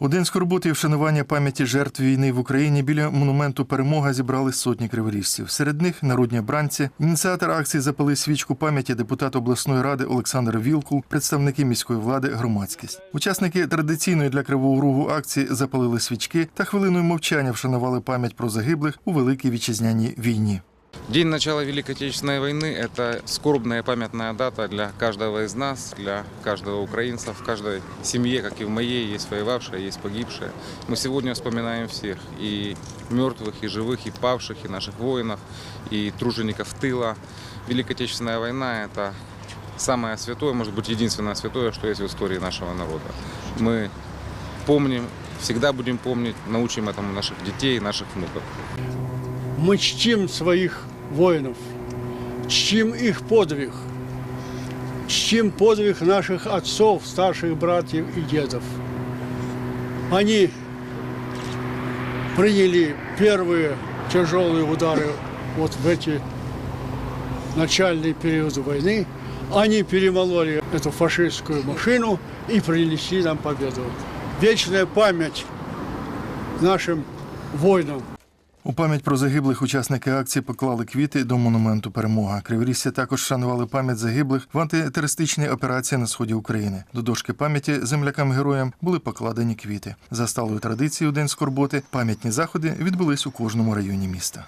У день скорботи і вшанування пам'яті жертв війни в Україні біля монументу Перемога зібрали сотні криворіжців. Серед них народні обранці. Ініціатор акції запали свічку пам'яті депутат обласної ради Олександр Вілкул, представники міської влади, громадськість. Учасники традиційної для Кривого Рогу акції запалили свічки та хвилиною мовчання вшанували пам'ять про загиблих у великій вітчизняній війні. День начала Великой Отечественной войны – это скорбная памятная дата для каждого из нас, для каждого украинца. В каждой семье, как и в моей, есть воевавшие, есть погибшие. Мы сегодня вспоминаем всех, и мертвых, и живых, и павших, и наших воинов, и тружеников тыла. Великая Отечественная война – это самое святое, может быть, единственное святое, что есть в истории нашего народа. Мы помним, всегда будем помнить, научим этому наших детей, наших внуков. Мы чтим своих воинов, чтим их подвиг, чтим подвиг наших отцов, старших братьев и дедов. Они приняли первые тяжелые удары вот в эти начальные периоды войны. Они перемололи эту фашистскую машину и принесли нам победу. Вечная память нашим воинам. У пам'ять про загиблих учасники акції поклали квіти до монументу Перемога. Криворіжці також шанували пам'ять загиблих в антитерористичній операції на сході України. До дошки пам'яті землякам-героям були покладені квіти. За сталою традицією день скорботи пам'ятні заходи відбулись у кожному районі міста.